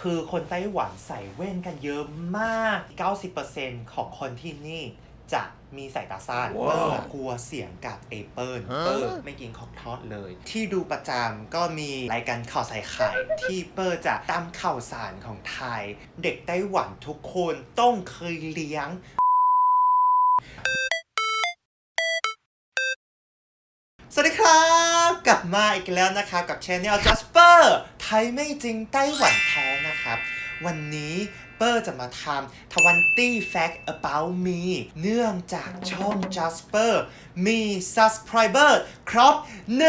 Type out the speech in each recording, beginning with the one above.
คือคนไต้หวันใส่แว่นกันเยอะมาก 90%ของคนที่นี่จะมีสายตาสั้นว้าวเปอร์กลัวเสียงกับเอเปิลเปอร์ไม่กินของทอดเลย ที่ดูประจำก็มีรายการข่าวใส่ไข่ที่เปอร์จะตามข่าวสารของไทย เด็กไต้หวันทุกคนต้องเคยเลี้ยงสวัสดีครับ กลับมาอีกแล้วนะครับกับช anel Jasper ไท ยไม่จริงไต้หวันแท้นะครับ วันนี้เปอร์จะมาทำ20 fact about me เนื่องจากช่อง Jasper มี subscriber ครบ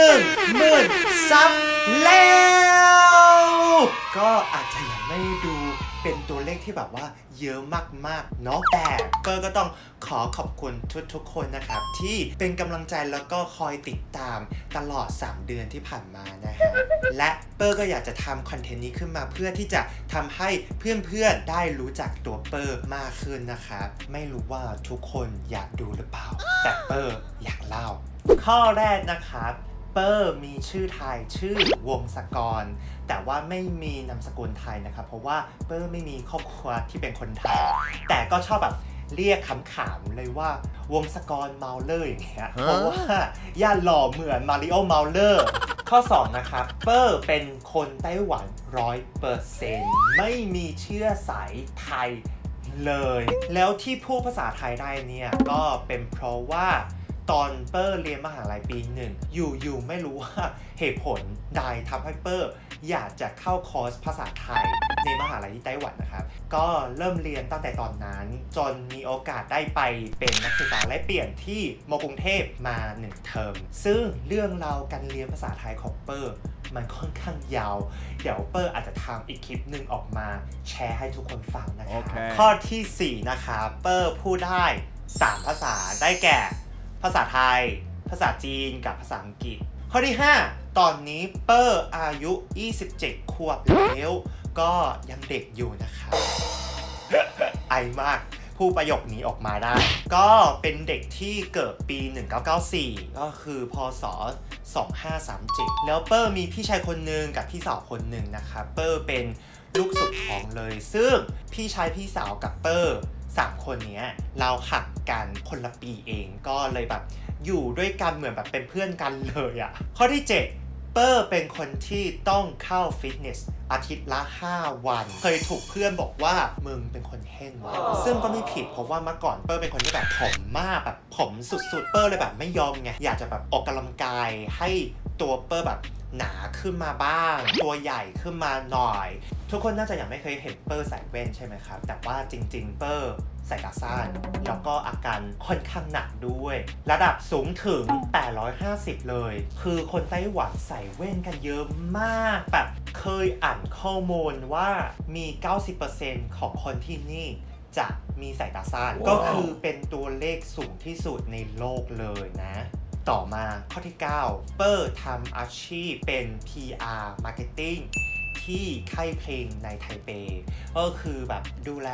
1หมื่นซับแล้ว ก็อาจจะยังไม่ดู เป็นตัวเลขที่แบบว่าเยอะมากๆเนาะแต่เปอร์ก็ต้องขอขอบคุณทุกๆคนนะครับ ที่เป็นกำลังใจแล้วก็คอยติดตามตลอด 3 เดือนที่ผ่านมานะฮะและเปอร์ก็อยากจะทำคอนเทนต์นี้ขึ้นมาเพื่อที่จะทำให้เพื่อนๆได้รู้จักตัวเปอร์มากขึ้นนะครับไม่รู้ว่าทุกคนอยากดูหรือเปล่า แต่เปอร์อยากเล่า ข้อแรกนะครับ เปอร์มีชื่อไทยชื่อวงศกร แต่ว่าไม่มีนามสกุลไทยนะครับ เพราะว่าเปอร์ไม่มีครอบครัวที่เป็นคนไทย แต่ก็ชอบแบบเรียกขำๆเลยว่าวงศกรเมาเลอร์อย่างเงี้ยเพราะว่าย่าหล่อเหมือนมาริโอเมาเลอร์ข้อ 2 นะครับ เปอร์เป็นคนไต้หวันร้อยเปอร์เซนต์ไม่มีเชื้อสายไทยเลย แล้วที่พูดภาษาไทยได้เนี่ย ก็เป็นเพราะว่า ตอนเปอร์เรียนมหาลัยปีหนึ่งอยู่ๆไม่รู้ว่าเหตุผลใดทำให้เปอร์อยากจะเข้าคอร์สภาษาไทยในมหาลัยที่ไต้หวันนะครับ ก็เริ่มเรียนตั้งแต่ตอนนั้น จนมีโอกาสได้ไปเป็นนักศึกษาและเปลี่ยนที่มกรุงเทพมาหนึ่งเทอม ซึ่งเรื่องราวการเรียนภาษาไทยของเปอร์มันค่อนข้างยาว เดี๋ยวเปอร์อาจจะทำอีกคลิปหนึ่งออกมาแชร์ให้ทุกคนฟังนะครัโอเคข้อทีสี่ 4 นะคะ เปอร์พูดได้ 3 ภาษาได้แก่ ภาษาไทย ภาษาจีนกับภาษาอังกฤษ ข้อที่ 5 ตอนนี้เปอร์อายุ 27 ขวบแล้ว ก็ยังเด็กอยู่นะคะไอมากผู้ประโยคนี้ออกมาได้ ก็เป็นเด็กที่เกิดปี 1994 ก็คือพศ2537 แล้วเปอร์มีพี่ชายคนหนึ่งกับพี่สาวคนหนึ่งนะคะเปอร์เป็นลูกสุดท้องเลย ซึ่งพี่ชายพี่สาวกับเปอร์สามคนนี้เราหัก กันคนละปีเองก็เลยแบบอยู่ด้วยกันเหมือนแบบเป็นเพื่อนกันเลยอะข้อที่ 7 เปอร์เป็นคนที่ต้องเข้าฟิตเนสอาทิตย์ละ 5 วัน เคยถูกเพื่อนบอกว่ามึงเป็นคนแห้งวะซึ่งก็ไม่ผิดเพราะว่าเมื่อก่อนเปอร์เป็นคนที่แบบผอมมากแบบผอมสุดๆ เปอร์เลยแบบไม่ยอมไงอยากจะแบบออกกำลังกายให้ตัวเปอร์แบบ หนาขึ้นมาบ้าง ตัวใหญ่ขึ้นมาหน่อย ทุกคนน่าจะยังไม่เคยเห็นเปอร์ใส่แว่นใช่ไหมครับ แต่ว่าจริง ๆ เปอร์ใส่ตาสั้นแล้วก็อาการค่อนข้างหนักด้วย ระดับสูงถึง 850 เลย คือคนไต้หวันใส่แว่นกันเยอะมากแบบเคยอ่านข้อมูลว่ามี 90%ของคนที่นี่จะมีสายตาสั้น ก็คือเป็นตัวเลขสูงที่สุดในโลกเลยนะ ต่อมาข้อที่ 9 เปอร์ทำอาชีพเป็น PR Marketing ที่ค่ายเพลงในไทเป ก็คือแบบดูแล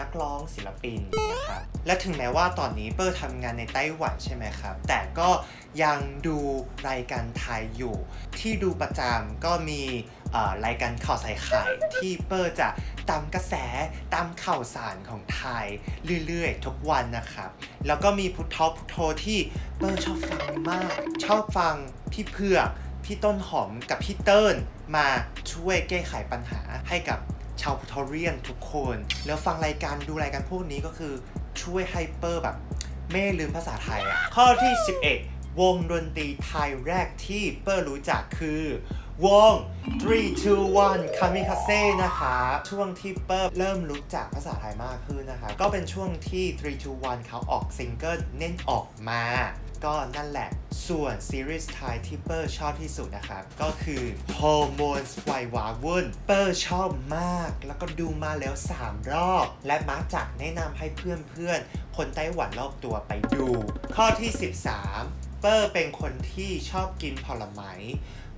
นักร้องศิลปินนะครับและถึงแม้ว่าตอนนี้เปอร์ทำงานในไต้หวันใช่ไหมครับ แต่ก็ยังดูรายการไทยอยู่ ที่ดูประจำก็มีรายการข่าวใส่ไข่ที่เปอร์จะตามกระแสตามข่าวสารของไทยเรื่อยๆ ทุกวันนะครับ แล้วก็มีพุทธอพุทโธที่เปอร์ชอบฟังมาก ชอบฟังพี่เผือก พี่ต้นหอมกับพี่เติ้ลมาช่วยแก้ไขปัญหาให้กับชาวพุทธเรียนทุกคน แล้วฟังรายการดูรายการพวกนี้ก็คือช่วยให้เปอร์แบบไม่ลืมภาษาไทยอะข้อที่ 11 วงดนตรีไทยแรกที่เปอร์รู้จักคือวง 321 Kamikaze นะคะ ช่วงที่เปอร์เริ่มรู้จักภาษาไทยมากขึ้นนะคะ ก็เป็นช่วงที่ 321 เขาออกซิงเกิลเน้นออกมา ก็นั่นแหละ ส่วนซีรีส์ไทยที่เปอร์ชอบที่สุดนะครับ ก็คือ Hormones ไววาวุ่น เปอร์ชอบมาก แล้วก็ดูมาแล้ว 3 รอบ และมาร์คจากแนะนำให้เพื่อนๆ คนไต้หวันรอบตัวไปดู ข้อที่ 13 เปอร์เป็นคนที่ชอบกินผลไม้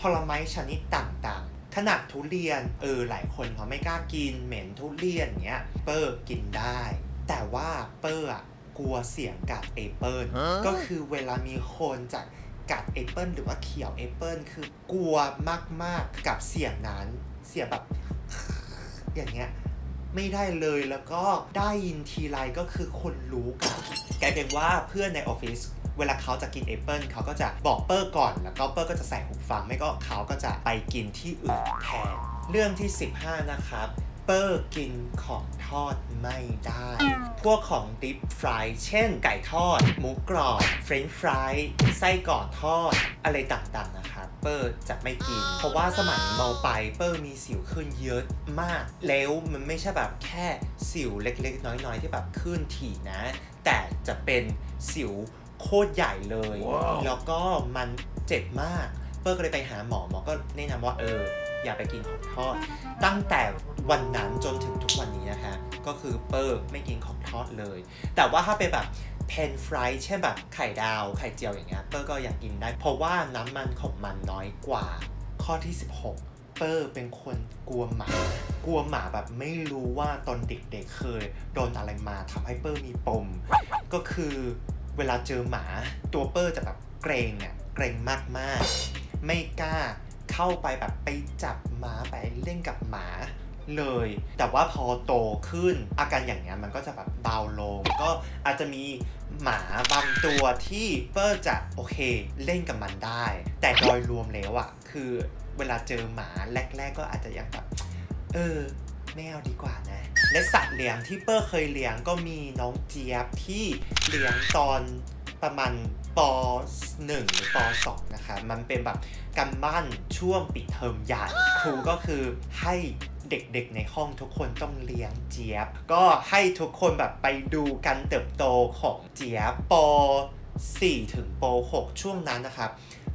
ผลไม้ชนิดต่างๆ ขนาดทุเรียน เออ หลายคนเขาไม่กล้ากินเหม็นทุเรียนเงี้ย เปอร์กินได้ แต่ว่าเปอร์ กลัวเสียงกัดแอปเปิลก็คือเวลามีคนจากกัดแอปเปิลหรือว่าเขียวแอปเปิลคือกลัวมากๆกับเสียงนั้น เสียงแบบ อย่างเงี้ยไม่ได้เลยแล้วก็ได้ยินทีไรก็คือคนรู้กันกลายเป็นว่าเพื่อนในออฟฟิศเวลาเขาจะกินแอปเปิลเขาก็จะบอกเปอร์ก่อน แล้วก็เปอร์ก็จะใส่หูฟัง ไม่ก็เขาก็จะไปกินที่อื่นแทน เรื่องที่ 15 นะครับ เปอร์กินของทอดไม่ได้ พวกของดิฟฟรายเช่น ไก่ทอด หมูกรอบเฟรนช์ฟรายไส้กรอกทอด อะไรต่างๆนะครับเปอร์จะไม่กิน เพราะว่าสมัยมปลายเปอร์มีสิวขึ้นเยอะมาก แล้วมันไม่ใช่แบบแค่สิวเล็กๆ น้อยๆ ที่แบบขึ้นถี่นะ แต่จะเป็นสิวโคตรใหญ่เลยแล้วก็มันเจ็บมาก เปอร์ก็เลยไปหาหมอหมอก็แนะนำว่าเออ อย่าไปกินของทอด ตั้งแต่วันนั้นจนถึงทุกวันนี้นะคะก็คือเปอร์ไม่กินของทอดเลย แต่ว่าถ้าเป็นแบบเพนฟรายเช่นแบบไข่ดาวไข่เจียวอย่างเงี้ยเปอร์ก็อยากกินได้ เพราะว่าน้ำมันของมันน้อยกว่า ข้อที่ 16 เปอร์เป็นคนกลัวหมากลัวหมาแบบไม่รู้ว่าตอนเด็กๆเคยโดนอะไรมาทำให้เปอร์มีปม ก็คือเวลาเจอหมาตัวเปอร์จะแบบเกรงอะเกรงมากๆ ไม่กล้า เข้าไปแบบไปจับหมาไปเล่นกับหมาเลย แต่ว่าพอโตขึ้นอาการอย่างเงี้ยมันก็จะแบบเบาลง ก็อาจจะมีหมาบางตัวที่เปอร์จะโอเคเล่นกับมันได้ แต่โดยรวมแล้วอะคือเวลาเจอหมาแรก ๆ ก็อาจจะยังแบบเออไม่เอาดีกว่านะ และสัตว์เลี้ยงที่เปอร์เคยเลี้ยงก็มีน้องเจี๊ยบที่เลี้ยงตอน ประมาณป .1 หรือป .2 นะคะ มันเป็นแบบกันบ้านช่วงปิดเทอมใหญ่ ครูก็คือให้เด็กๆในห้องทุกคนต้องเลี้ยงเจี๊ยบ ก็ให้ทุกคนแบบไปดูการเติบโตของเจี๊ยบป .4 ถึงป .6 ช่วงนั้นนะครับ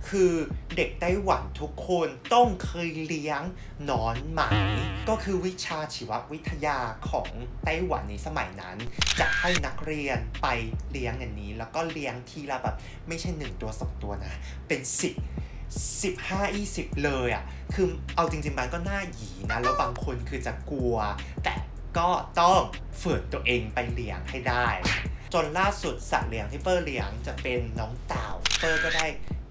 คือเด็กไต้หวันทุกคนต้องเคยเลี้ยงนอนไหมก็คือวิชาชีววิทยาของไต้หวันในสมัยนั้น จะให้นักเรียนไปเลี้ยงอย่างนี้ แล้วก็เลี้ยงทีละแบบไม่ใช่หนึ่งตัวสองตัวนะ เป็นสิบสิบห้ายี่สิบเลยอะ่ะ คือเอาจริงๆมันก็น่าหยีนะ แล้วบางคนคือจะกลัว แต่ก็ต้องฝืนตัวเองไปเลี้ยงให้ได้ จนล่าสุดสัตว์เลี้ยงที่เปอร์เลี้ยงจะเป็นน้องเต่าเปอร์ก็ได้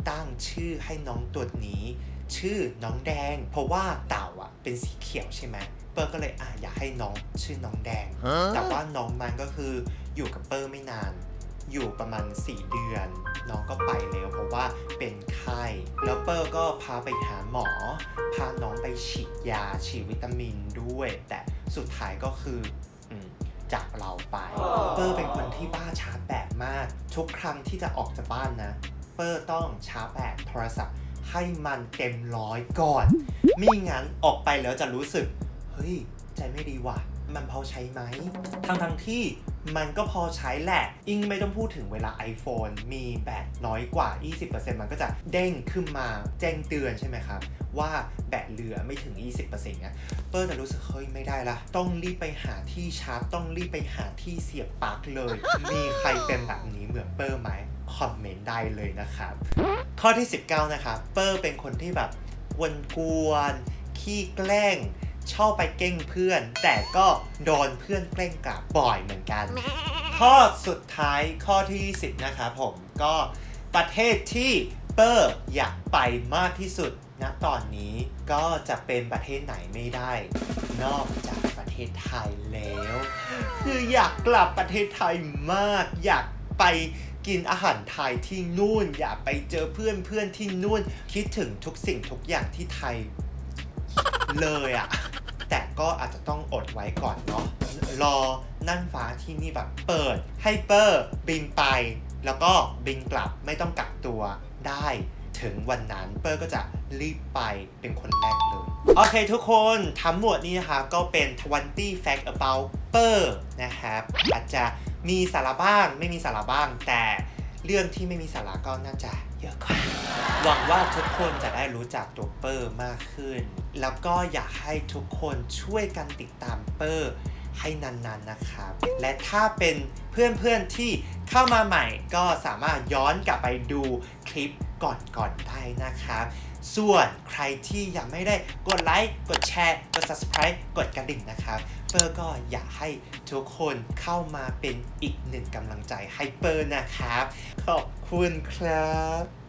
ตั้งชื่อให้น้องตัวนี้ ชื่อน้องแดง เพราะว่าเต่าอะเป็นสีเขียวใช่ไหมเปอร์ก็เลยอะอยากให้น้องชื่อน้องแดง แต่ว่าน้องมันก็คืออยู่กับเปอร์ไม่นาน อยู่ประมาณ 4 เดือน น้องก็ไปแล้วเพราะว่าเป็นไข้แล้วเปอร์ก็พาไปหาหมอ พาน้องไปฉีดยาฉีดวิตามินด้วย แต่สุดท้ายก็คืออืมจากเราไป เปอร์เป็นคนที่บ้าชาร์จแบตมาก ทุกครั้งที่จะออกจากบ้านนะ เปอร์ต้องชาร์จแบตโทรศัพท์ให้มันเต็มร้อยก่อนม่งั้นออกไปแล้วจะรู้สึก เฮ้ย ใจไม่ดีว่ะ มันพอใช้ไหม ทั้งทั้งที่มันก็พอใช้แหละ อิงไม่ต้องพูดถึงเวลา iPhone มีแบตน้อยกว่า 20%มันก็จะเด้งขึ้นมาแจ้งเตือนใช่ไหมครับ ว่าแบตเหลือไม่ถึง 20%เนี่ยเปอร์จะรู้สึกเฮ้ยไม่ได้ละ ต้องรีบไปหาที่ชาร์จ ต้องรีบไปหาที่เสียบปลั๊กเลย มีใครเป็นแบบนี้เหมือนเปอร์ไหม คอมเมนต์ได้เลยนะครับ ข้อที่ 19 นะครับเปอร์เป็นคนที่แบบวนกวน ขี้แกล้ง ชอบไปเก้งเพื่อน แต่ก็โดนเพื่อนแกล้งกลับบ่อยเหมือนกัน ข้อสุดท้ายข้อที่ 10 นะครับผมก็ประเทศที่เปอร์อยากไปมากที่สุดณตอนนี้ก็จะเป็นประเทศไหนไม่ได้ นอกจากประเทศไทยแล้ว คืออยากกลับประเทศไทยมากอยากไป กินอาหารไทยที่นู่น อย่าไปเจอเพื่อนเพื่อนที่นู่น คิดถึงทุกสิ่งทุกอย่างที่ไทย เลยอะแต่ก็อาจจะต้องอดไว้ก่อนเนาะรอนั่นฟ้าที่นี่แบบเปิด ให้เปอร์บินไป แล้วก็บินกลับไม่ต้องกักตัวได้ถึงวันนั้นเปอร์ก็จะรีบไปเป็นคนแรกเลย โอเคทุกคนทั้งหมดนี้นะคะก็เป็น 20 fact about เปอร์นะครับอาจจะ มีสาระบ้างไม่มีสาระบ้าง แต่เรื่องที่ไม่มีสาระก็น่าจะเยอะกว่า หวังว่าทุกคนจะได้รู้จักตัวเปอร์มากขึ้น แล้วก็อยากให้ทุกคนช่วยกันติดตามเปอร์ให้นานๆนะครับ และถ้าเป็นเพื่อนๆที่เข้ามาใหม่ก็สามารถย้อนกลับไปดูคลิปก่อนๆได้นะครับ ส่วนใครที่ยังไม่ได้กดไลค์ กดแชร์ กด subscribe กดกระดิ่งนะครับ เปอร์ก็อยากให้ทุกคนเข้ามาเป็นอีกหนึ่งกำลังใจให้เปอร์นะครับ ขอบคุณครับ